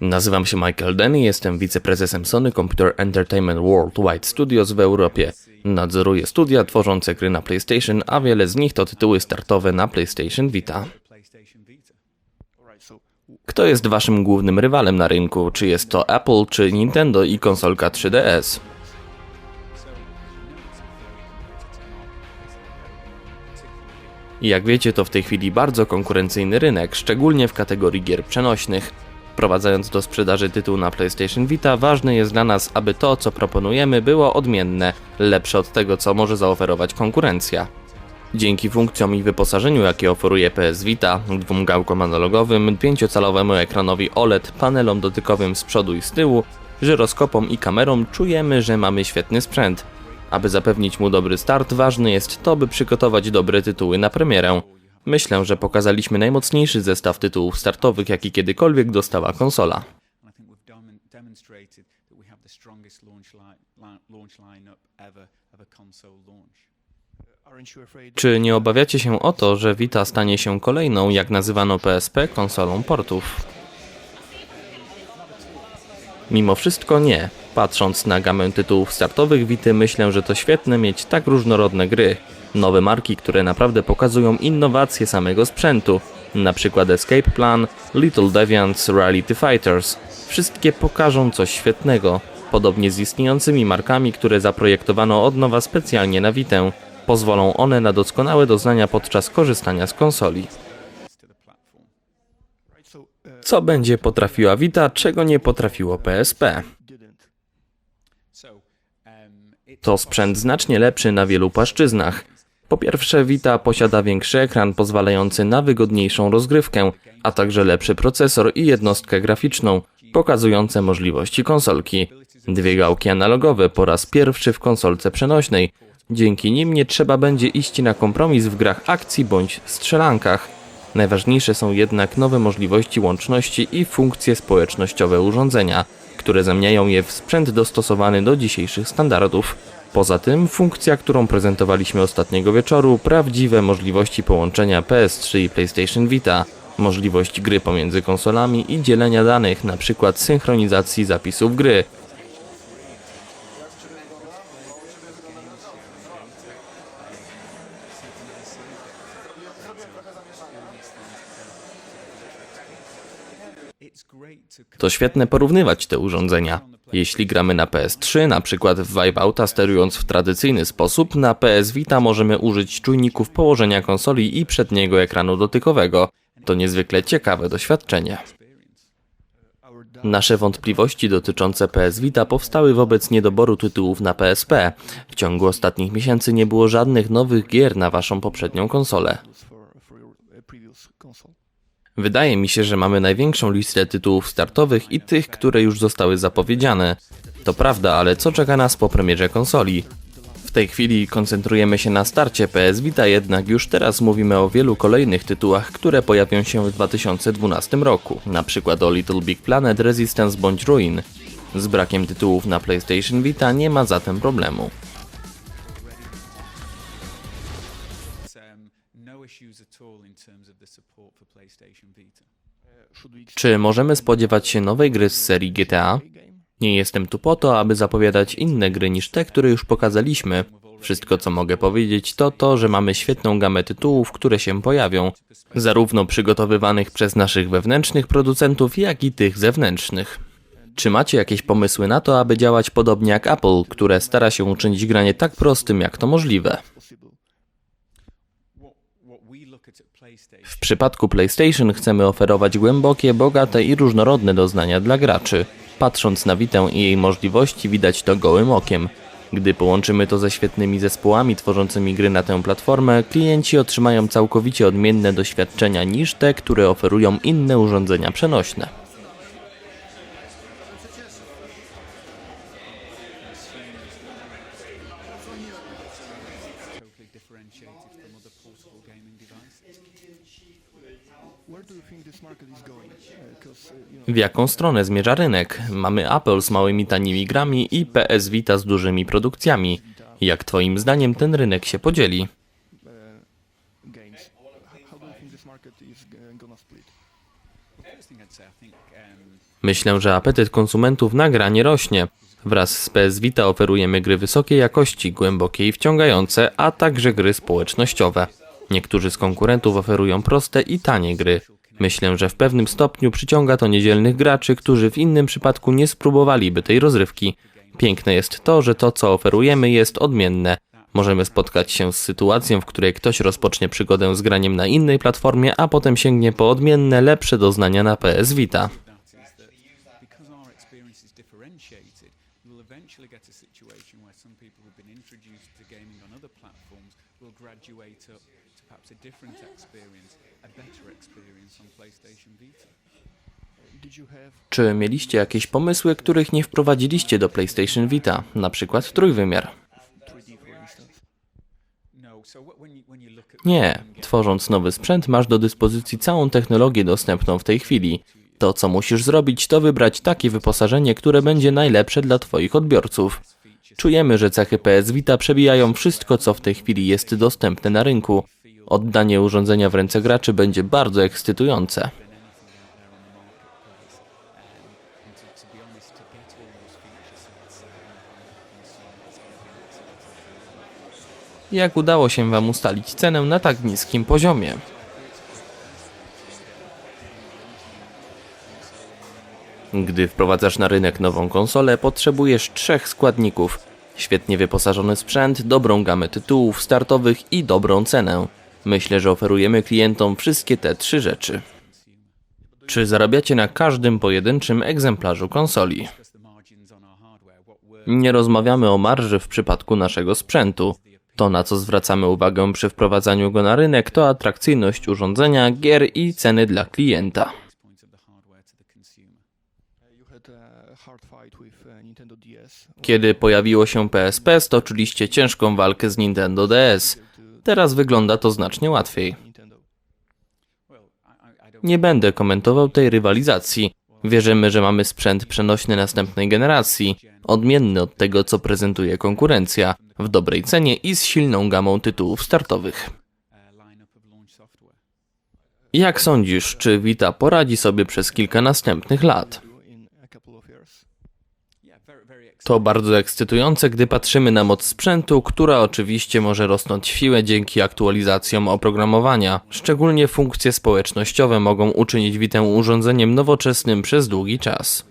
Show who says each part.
Speaker 1: Nazywam się Michael Denny, jestem wiceprezesem Sony Computer Entertainment Worldwide Studios w Europie. Nadzoruję studia tworzące gry na PlayStation, a wiele z nich to tytuły startowe na PlayStation Vita. Kto jest waszym głównym rywalem na rynku? Czy jest to Apple, czy Nintendo i konsolka 3DS? Jak wiecie, to w tej chwili bardzo konkurencyjny rynek, szczególnie w kategorii gier przenośnych. Wprowadzając do sprzedaży tytuł na PlayStation Vita, ważne jest dla nas, aby to, co proponujemy, było odmienne, lepsze od tego, co może zaoferować konkurencja. Dzięki funkcjom i wyposażeniu, jakie oferuje PS Vita, dwóm gałkom analogowym, pięciocalowemu ekranowi OLED, panelom dotykowym z przodu i z tyłu, żyroskopom i kamerom, czujemy, że mamy świetny sprzęt. Aby zapewnić mu dobry start, ważne jest to, by przygotować dobre tytuły na premierę. Myślę, że pokazaliśmy najmocniejszy zestaw tytułów startowych, jaki kiedykolwiek dostała konsola.
Speaker 2: Launch.
Speaker 1: Czy nie obawiacie się o to, że Vita stanie się kolejną, jak nazywano PSP, konsolą portów? Mimo wszystko nie. Patrząc na gamę tytułów startowych Vity, myślę, że to świetne mieć tak różnorodne gry. Nowe marki, które naprawdę pokazują innowacje samego sprzętu. Na przykład Escape Plan, Little Deviants, Reality Fighters. Wszystkie pokażą coś świetnego. Podobnie z istniejącymi markami, które zaprojektowano od nowa specjalnie na Vitę. Pozwolą one na doskonałe doznania podczas korzystania z konsoli. Co będzie potrafiła Vita, czego nie potrafiło PSP? To sprzęt znacznie lepszy na wielu płaszczyznach. Po pierwsze, Vita posiada większy ekran pozwalający na wygodniejszą rozgrywkę, a także lepszy procesor i jednostkę graficzną, pokazujące możliwości konsolki. Dwie gałki analogowe po raz pierwszy w konsolce przenośnej. Dzięki nim nie trzeba będzie iść na kompromis w grach akcji bądź strzelankach. Najważniejsze są jednak nowe możliwości łączności i funkcje społecznościowe urządzenia, które zamieniają je w sprzęt dostosowany do dzisiejszych standardów. Poza tym funkcja, którą prezentowaliśmy ostatniego wieczoru, prawdziwe możliwości połączenia PS3 i PlayStation Vita, możliwość gry pomiędzy konsolami i dzielenia danych, np. synchronizacji zapisów gry,
Speaker 2: To
Speaker 1: świetne porównywać te urządzenia. Jeśli gramy na PS3, na przykład w Wipeouta sterując w tradycyjny sposób, na PS Vita możemy użyć czujników położenia konsoli i przedniego ekranu dotykowego. To niezwykle ciekawe doświadczenie. Nasze wątpliwości dotyczące PS Vita powstały wobec niedoboru tytułów na PSP. W ciągu ostatnich miesięcy nie było żadnych nowych gier na waszą poprzednią konsolę. Wydaje mi się, że mamy największą listę tytułów startowych i tych, które już zostały zapowiedziane. To prawda, ale co czeka nas po premierze konsoli? W tej chwili koncentrujemy się na starcie PS Vita, jednak już teraz mówimy o wielu kolejnych tytułach, które pojawią się w 2012 roku, na przykład o Little Big Planet, Resistance bądź Ruin. Z brakiem tytułów na PlayStation Vita nie ma zatem problemu.
Speaker 2: Issues at all in terms of the support for PlayStation Vita.
Speaker 1: Czy możemy spodziewać się nowej gry z serii GTA? Nie jestem tu po to, aby zapowiadać inne gry niż te, które już pokazaliśmy. Wszystko, co mogę powiedzieć, to to, że mamy świetną gamę tytułów, które się pojawią, zarówno przygotowywanych przez naszych wewnętrznych producentów, jak i tych zewnętrznych. Czy macie jakieś pomysły na to, aby działać podobnie jak Apple, które stara się uczynić granie tak prostym, jak to możliwe?
Speaker 2: What, what we look at at PlayStation
Speaker 1: W przypadku PlayStation chcemy oferować głębokie, bogate i różnorodne doznania dla graczy. Patrząc na Vitę i jej możliwości widać to gołym okiem. Gdy połączymy to ze świetnymi zespołami tworzącymi gry na tę platformę, klienci otrzymają całkowicie odmienne doświadczenia niż te, które oferują inne urządzenia przenośne. W jaką stronę zmierza rynek? Mamy Apple z małymi tanimi grami i PS Vita z dużymi produkcjami. Jak twoim zdaniem ten rynek się podzieli? Myślę, że apetyt konsumentów na granie rośnie. Wraz z PS Vita oferujemy gry wysokiej jakości, głębokie i wciągające, a także gry społecznościowe. Niektórzy z konkurentów oferują proste i tanie gry. Myślę, że w pewnym stopniu przyciąga to niedzielnych graczy, którzy w innym przypadku nie spróbowaliby tej rozrywki. Piękne jest to, że to, co oferujemy, jest odmienne. Możemy spotkać się z sytuacją, w której ktoś rozpocznie przygodę z graniem na innej platformie, a potem sięgnie po odmienne, lepsze doznania na PS Vita.
Speaker 2: Different experience, a better experience on PlayStation Vita.
Speaker 3: Did you have
Speaker 1: Czy mieliście jakieś pomysły, których nie wprowadziliście do PlayStation Vita, na przykład trójwymiar?
Speaker 3: 3D, for instance?
Speaker 2: No,
Speaker 1: Nie. Tworząc nowy sprzęt, masz do dyspozycji całą technologię dostępną w tej chwili. To, co musisz zrobić, to wybrać takie wyposażenie, które będzie najlepsze dla Twoich odbiorców. Czujemy, że cechy PS Vita przebijają wszystko, co w tej chwili jest dostępne na rynku. Oddanie urządzenia w ręce graczy będzie bardzo ekscytujące. Jak udało się Wam ustalić cenę na tak niskim poziomie? Gdy wprowadzasz na rynek nową konsolę, potrzebujesz trzech składników: świetnie wyposażony sprzęt, dobrą gamę tytułów startowych i dobrą cenę. Myślę, że oferujemy klientom wszystkie te trzy rzeczy. Czy zarabiacie na każdym pojedynczym egzemplarzu konsoli? Nie rozmawiamy o marży w przypadku naszego sprzętu. To, na co zwracamy uwagę przy wprowadzaniu go na rynek, to atrakcyjność urządzenia, gier i ceny dla klienta. Kiedy pojawiło się PSP, stoczyliście ciężką walkę z Nintendo DS. Teraz wygląda to znacznie łatwiej. Nie będę komentował tej rywalizacji. Wierzymy, że mamy sprzęt przenośny następnej generacji, odmienny od tego, co prezentuje konkurencja, w dobrej cenie i z silną gamą tytułów startowych. Jak sądzisz, czy Vita poradzi sobie przez kilka następnych lat? To bardzo ekscytujące, gdy patrzymy na moc sprzętu, która oczywiście może rosnąć w siłę dzięki aktualizacjom oprogramowania. Szczególnie funkcje społecznościowe mogą uczynić Witę urządzeniem nowoczesnym przez długi czas.